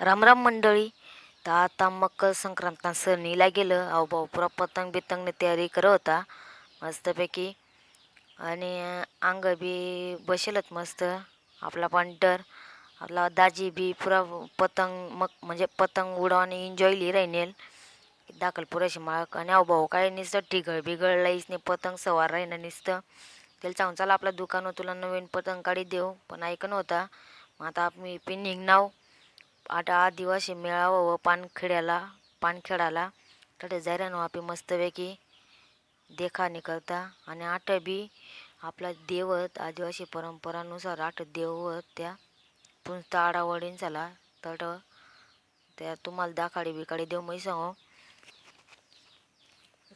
रामराम मंडळी. तर आता मकर संक्रांत सणीला गेलं. अहो भाऊ पुरा पतंग बितंगने तयारी करत होता. मस्तपैकी. आणि अंग बी बसेलच मस्त. आपला पांढर आपला दाजी बी पुरा पतंग मग म्हणजे पतंग उडवणे एन्जॉयली राहिनेल दाखल पुरेशी माळक. आणि अहो भाऊ काय नुसतं ठिघळ बिगळ लाईस नाही. पतंग सवार राहीनं नुसतं. त्याला सांगून चला आपलं दुकानावर तुला नवीन पतंग काढी देऊ. पण ऐकन होता. मग आता मी पिन निघणार आता आदिवासी मेळावा व पानखेड्याला पानखेडाला तडे जायरान वापी मस्तपैकी देखा निकलता आणि आठ बी आपला देवत आदिवासी परंपरानुसार आठ देवत त्या पुन्हा आडावडीन चला तट त्या तुम्हाला दाखाडी बिकाडी देऊ मी सांगू हो.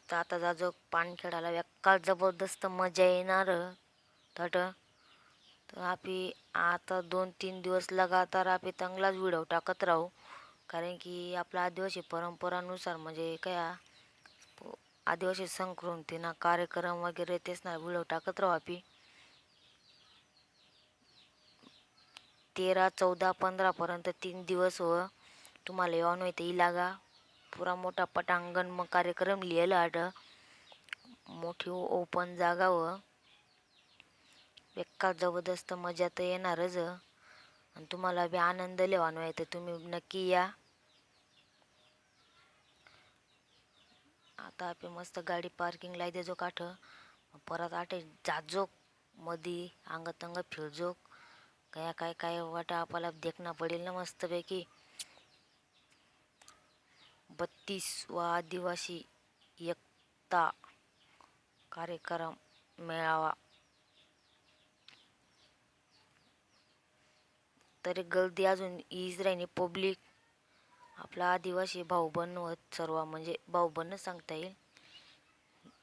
तर आता जाजो पानखेडाला व्यक्का जबरदस्त मजा येणार तट तर आपी आता दोन तीन दिवस लगातार आपी चांगलाच व्हिडिओ टाकत राहू. कारण की आपला आदिवासी परंपरानुसार म्हणजे काय आदिवासी आदिवासी संस्कृतीना कार्यक्रम वगैरे तेच ना व्हिडिओ टाकत राहू आपी. तेरा चौदा पंधरापर्यंत तीन दिवस व तुम्हाला येऊन येते. इलागा पुरा मोठा पटांगण मग कार्यक्रम लिहिला आठ मोठी ओपन जागा व बेकार जबरदस्त मजा तर येणारच आणि तुम्हाला बी आनंद लेवानो आहे तर तुम्ही नक्की या. आता आपण मस्त गाडी पार्किंगला देजो काठ परत आटे जाजोक मधी अंगतंग फिरजोक काय काय काय वाटा आपल्याला देखना पडेल ना मस्तपैकी. बत्तीस व आदिवासी एकता कार्यक्रम मेळावा. तरी गर्दी अजून ईज राहिली. पब्लिक आपला आदिवासी भाऊबन होत सर्व म्हणजे भाऊबनच सांगता येईल.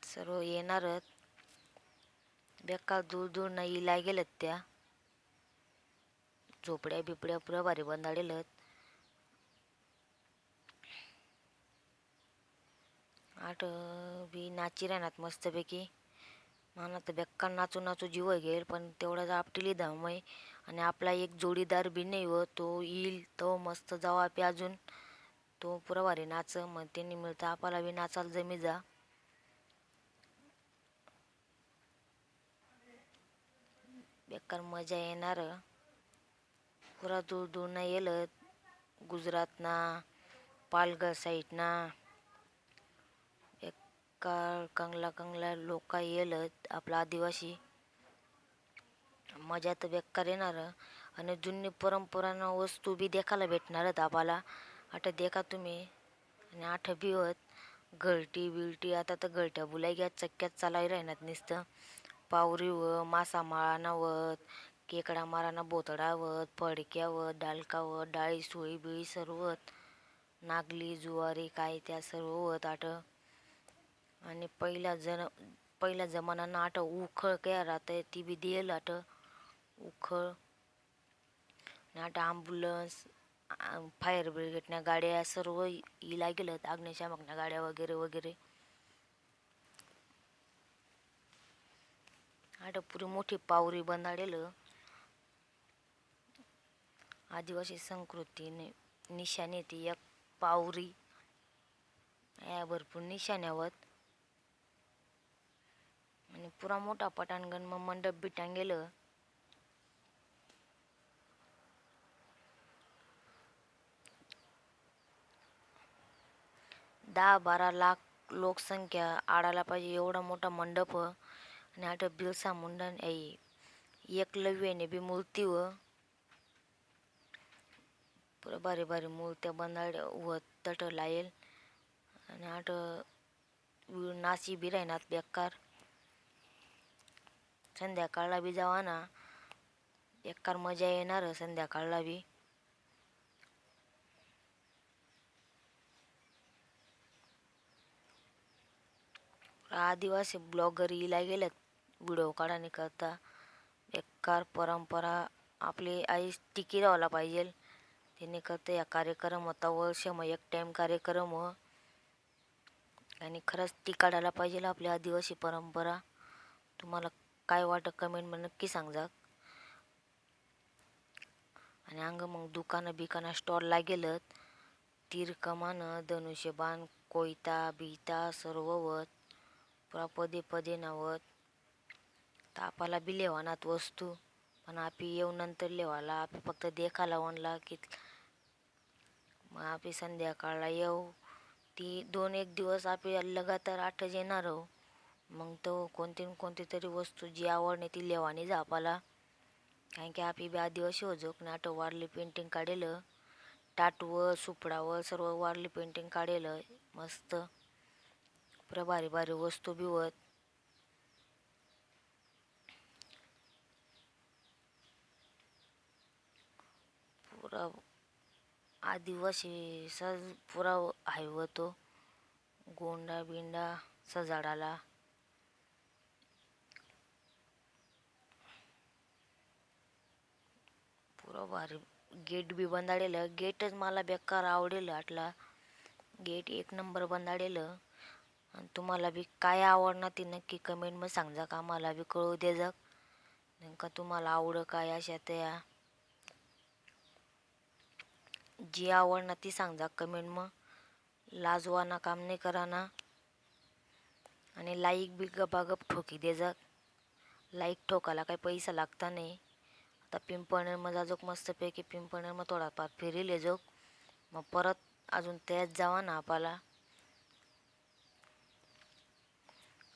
सर्व येणारच. बेकार दूर दूर नाही इला गेलत त्या. झोपड्या बिपड्या पुऱ्या भारी बंदाडेलत आठ बी नाची राहणार मस्तपैकी. मला तर बेकार नाचू नाचू जीव घेईल पण तेवढाच आपटीली धामय आणि आपला एक जोडीदार बी नाही व तो येईल तो मस्त जाऊ आपी अजून. तो पुरा भारी नाच मग त्यांनी मिळतं आपल्याला बी नाचाल जमी जा. बेकार मजा येणार. पुरा दूर दूर ना येलं. गुजरातना पालघर साईडना. बेकार कंगला कंगला लोक येलत आपला आदिवासी. मजा तर बेकार येणार आणि जुनी परंपरानं वस्तू बी देखायला भेटणारच आपल्याला आता देखा तुम्ही. आणि आठ बी होत घरटी बिलटी आता तर घरट्या बुलाय घ्या चक्क्यात चालाय राहणार नुसतं. पावरी व मासा माळाना वत केकडा माराना बोतडावत फडक्यावत फडक्या डालका डाळी सोळी बिळी सर्वत. नागली जुवारी काय त्या सर्व होत आठ. आणि पहिला जन पहिल्या जमान्यानं आठ उखळ काय राहतं ती बी देईल आठ. उखळ आणि आता ॲम्ब्युलन्स फायर ब्रिगेडच्या गाड्या सर्व इला गेलं अग्निशामकच्या गाड्या वगैरे वगैरे. आता पुरी मोठी पावरी बंधाडेलं. आदिवासी संस्कृतीने निशाणी ती एक पावरी या भरपूर निशाण्यावत आणि पुरा मोठा पटांगण मग मंडप बिटांग गेलं दहा बारा लाख लोकसंख्या आडायला पाहिजे एवढा मोठा मंडप आणि आठ बिरसा मुंडन आई. एकलव्याने बी मूर्ती व पुरा भारी भारी मूर्त्या बंदाड व तट लायल. आणि आठ नाची बी राहणार बेकार. संध्याकाळला बी जावा ना बेकार मजा येणार संध्याकाळला बी. आदिवासी ब्लॉगर इला गेल्यात व्हिडिओ काढाने करता. बेकार परंपरा. आपली आई टिकी राहायला पाहिजेल त्याने करता या कार्यक्रम. होता वर्ष मग एक टाईम कार्यक्रम. हो आणि खरंच ती काढायला पाहिजे आपली आदिवासी परंपरा. तुम्हाला काय वाटतं कमेंटमध्ये नक्की सांगा. आणि अंग मग दुकानं बिकानं स्टॉलला गेलं तीर कमानं धनुष्यबाण कोयता बिता सर्व वत पुरा पदे पदे नावत. तापाला बी लेवानात वस्तू. पण आपी येऊ नंतर लेवाला आपी फक्त देखाला म्हणला की मग आपी संध्याकाळला येऊ. ती दोन एक दिवस आपी लगातार आठच येणार हो. मग तो कोणती न कोणती तरी वस्तू जी आवडणे ती लेवानी जापाला. कारण की आपी बी आदिवासी होजोक नाटो वारली पेंटिंग काढेलं. टाटवं सुपडावं सर्व वारली पेंटिंग काढेलं. मस्त. पुरा भारी भारी वस्तू बिवत. होत पुरा आदिवासी सज पुरा आहे व तो. गोंडा बिंडा सजाडाला. पुरा भारी गेट बी बंदाडेलं गेटच मला बेकार आवडेल आटला गेट एक नंबर बंदाडेलं आणि तुम्हाला बी काय आवडणार ती नक्की कमेंटमध्ये सांगा का? मला बी कळू दे जग. नेमका तुम्हाला आवड काय अशा त्या? जी आवडणार ती सांगा कमेंट मग. लाजवाना काम नाही कराना. आणि लाईक बी गपागप ठोकी दे जग. लाईक ठोकायला काही पैसा लागता नाही. आता पिंपळनेरमध्ये जाजोक मस्तपैकी पिंपळनेरमध्ये थोडाफार फिरेल जोक मग परत अजून त्याच जावा ना आपाला.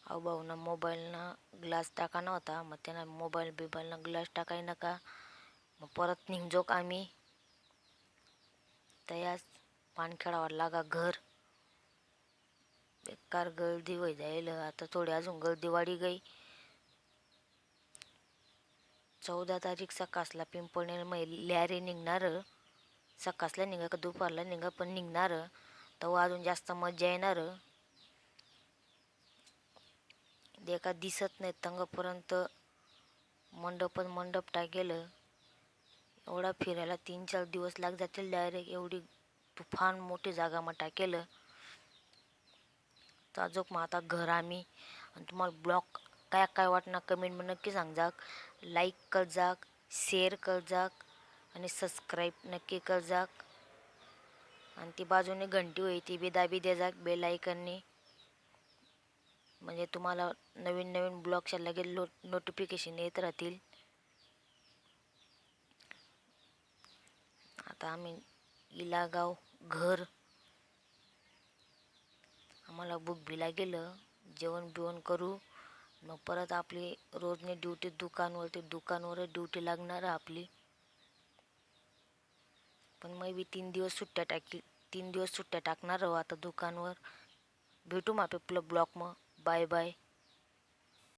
अहो भाऊ ना मोबाईलनं ग्लास टाकाना होता. मग त्यानं मोबाईल बिबाईलनं ग्लास टाकाय नका. मग परत निघजोक आम्ही. तयास पानखेडावर लागा घर. बेकार गर्दी वय जाईल. आता थोडी अजून गर्दी वाढी गई. चौदा तारीख सकासला पिंपळनेर मै लॅरी निघणार. सकासला निघा का दुपारला निघा पण निघणार. तेव्हा अजून जास्त मजा येणार. देखा दिसत नाही तंगपर्यंत मंडपन मंडप टाकेलं एवढा फिरायला तीन चार दिवस लाग जातील डायरेक्ट एवढी तुफान मोठी जागा मग टाकेलं ताजोक मग आता घर आम्ही. आणि तुम्हाला ब्लॉग काय काय वाटणार कमेंटमध्ये नक्की सांगजाक लाईक करजाक शेअर कर जाक आणि सबस्क्राईब नक्की करजाक आणि ती बाजूने घंटी होई ती बी दाबी दे जाक बेल आयकनने म्हणजे तुम्हाला नवीन नवीन ब्लॉगच्या लगेच लो नोटिफिकेशन येत राहतील. आता आम्ही इलागाव घर. आम्हाला बुक भिला गेलं. जेवण बिवण करू. मग परत आपली रोजने ड्युटी दुकानवरती दुकानवर ड्युटी लागणार आपली. पण मग मी तीन दिवस सुट्ट्या टाकी तीन दिवस सुट्ट्या टाकणार आहो आता दुकानवर. भेटू मग आपल्या ब्लॉक मग বাই বাই